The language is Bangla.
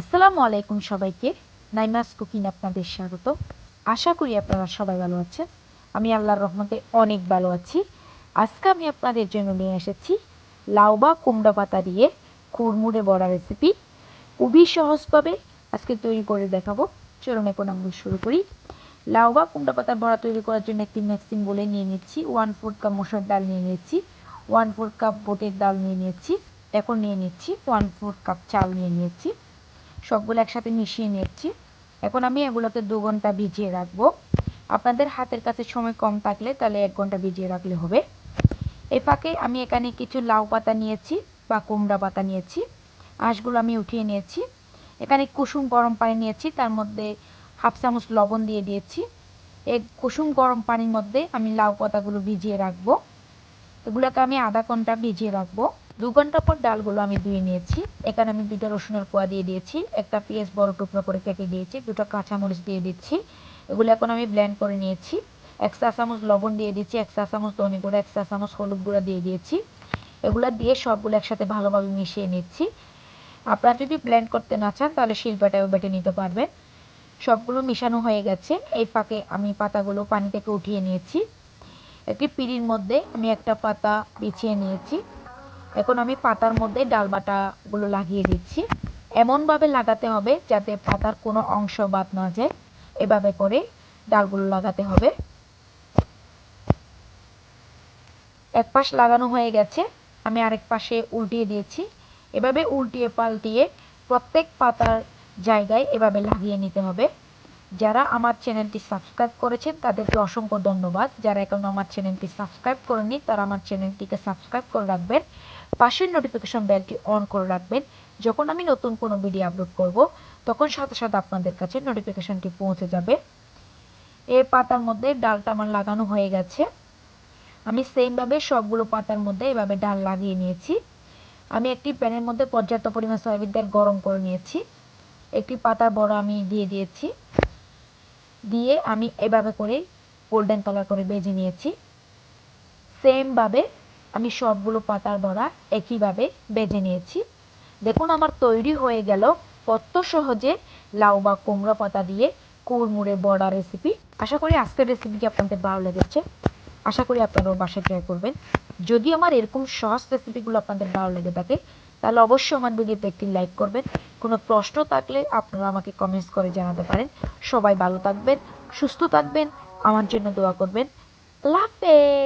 আসসালামু আলাইকুম সবাইকে। নাইমাস কুকিং আপনাদের স্বাগত। আশা করি আপনারা সবাই ভালো আছেন। আমি আল্লাহর রহমতে অনেক ভালো আছি। আজকে আমি আপনাদের জন্য নিয়ে এসেছি লাউ বা কুমড়া পাতা দিয়ে কুড়মুড়ে বড়া রেসিপি খুবই সহজভাবে আজকে তৈরি করে দেখাবো। চলুন এখন আমরা শুরু করি। লাউ বা কুমড়া পাতার বড়া তৈরি করার জন্য একটি ম্যাক্সিম বলে নিয়ে নিচ্ছি। ওয়ান ফোর্থ কাপ মসুর ডাল নিয়ে নিচ্ছি ওয়ান ফোর্থ কাপ বোটের ডাল নিয়ে নিয়েছি। এখন নিয়ে নিচ্ছি ওয়ান ফোর্থ কাপ চাল নিয়ে নিয়েছি। সবগুলো একসাথে মিশিয়ে নিচ্ছি এখন আমি এগুলোকে দু ঘণ্টা ভিজিয়ে রাখব। আপনাদের হাতের কাছে সময় কম থাকলে তাহলে এক ঘণ্টা ভিজিয়ে রাখলে হবে। এ ফাঁকে আমি এখানে কিছু লাউ পাতা নিয়েছি বা কুমড়া পাতা নিয়েছি। আঁশগুলো আমি উঠিয়ে নিয়েছি। এখানে কুসুম গরম পানি নিয়েছি, তার মধ্যে হাফ চামচ লবণ দিয়ে দিয়েছি। এই কুসুম গরম পানির মধ্যে আমি লাউ পাতাগুলো ভিজিয়ে রাখব। এগুলোকে আমি আধা ঘণ্টা ভিজিয়ে রাখব। দু ঘণ্টা পর ডালগুলো আমি ধুয়ে নিয়েছি। এখানে আমি দুটো রসুনের কোয়া দিয়ে দিয়েছি, একটা পেঁয়াজ বড় টুকরো করে কেটে দিয়েছি, দুটো কাঁচামরিচ দিয়ে দিচ্ছি। এগুলো এখন আমি ব্লেন্ড করে নিয়েছি। এক চা চামচ লবণ দিয়ে দিচ্ছি, এক চা চামচ ধনে গুঁড়া, এক চা চামচ হলুদ গুঁড়া দিয়ে দিয়েছি। এগুলো দিয়ে সবগুলো একসাথে ভালোভাবে মিশিয়ে নিচ্ছি। আপনারা যদি ব্লেন্ড করতে না চান, তাহলে শিল্পাটাও বেটে নিতে পারবেন। সবগুলো মিশানো হয়ে গেছে। এই ফাঁকে আমি পাতাগুলো পানি থেকে উঠিয়ে নিয়েছি। একটি পিঁড়ির মধ্যে আমি একটা পাতা বিছিয়ে নিয়েছি। এখন আমি পাতার মধ্যে ডাল বাটাগুলো লাগিয়ে দিচ্ছি। এমনভাবে লাগাতে হবে যাতে পাতার কোনো অংশ বাদ না যায়। এভাবে করে ডালগুলো লাগাতে হবে। এক পাশ লাগানো হয়ে গেছে, আমি আরেক পাশে উল্টিয়ে দিয়েছি। এভাবে উল্টিয়ে পাল্টিয়ে প্রত্যেক পাতার জায়গায় এভাবে লাগিয়ে নিতে হবে। যারা আমার চ্যানেলটি সাবস্ক্রাইব করেছেন, তাদেরকে অসংখ্য ধন্যবাদ। যারা এখনও আমার চ্যানেলটি সাবস্ক্রাইব করেনি তারা আমার চ্যানেলটিকে সাবস্ক্রাইব করে রাখবেন। পাশের নোটিফিকেশন বেলটি অন করে রাখবেন। যখন আমি নতুন কোনো ভিডিও আপলোড করব, তখন সাথে সাথে আপনাদের কাছে নোটিফিকেশনটি পৌঁছে যাবে। এই পাতার মধ্যে ডালটা আমার লাগানো হয়ে গেছে। আমি সেমভাবে সবগুলো পাতার মধ্যে এভাবে ডাল লাগিয়ে নিয়েছি। আমি একটি প্যানের মধ্যে পর্যাপ্ত পরিমাণ সয়াবিন তেল গরম করে নিয়েছি। একটি পাতার বড় আমি দিয়ে দিয়েছি। দিয়ে আমি এভাবে করে গোল্ডেন কালার করে বেজে নিয়েছি। সেমভাবে আমি সবগুলো পাতার বড়া একইভাবে বেজে নিয়েছি। দেখুন আমার তৈরি হয়ে গেল কত সহজে লাউ বা কুমড়ো পাতা দিয়ে কুড়মুড়ে বড়া রেসিপি আশা করি আজকের রেসিপিটি আপনাদের ভালো লেগেছে। আশা করি আপনারাও বাসায় ট্রাই করবেন। যদি আমার এরকম সহজ রেসিপিগুলো আপনাদের ভালো লেগে থাকে তাহলে অবশ্যই আমার ভিডিওতে একটি লাইক করবেন। কোনো প্রশ্ন থাকলে আপনারা আমাকে কমেন্টস করে জানাতে পারেন। সবাই ভালো থাকবেন, সুস্থ থাকবেন, আমার জন্য দোয়া করবেন। আল্লাহ হাফেজ!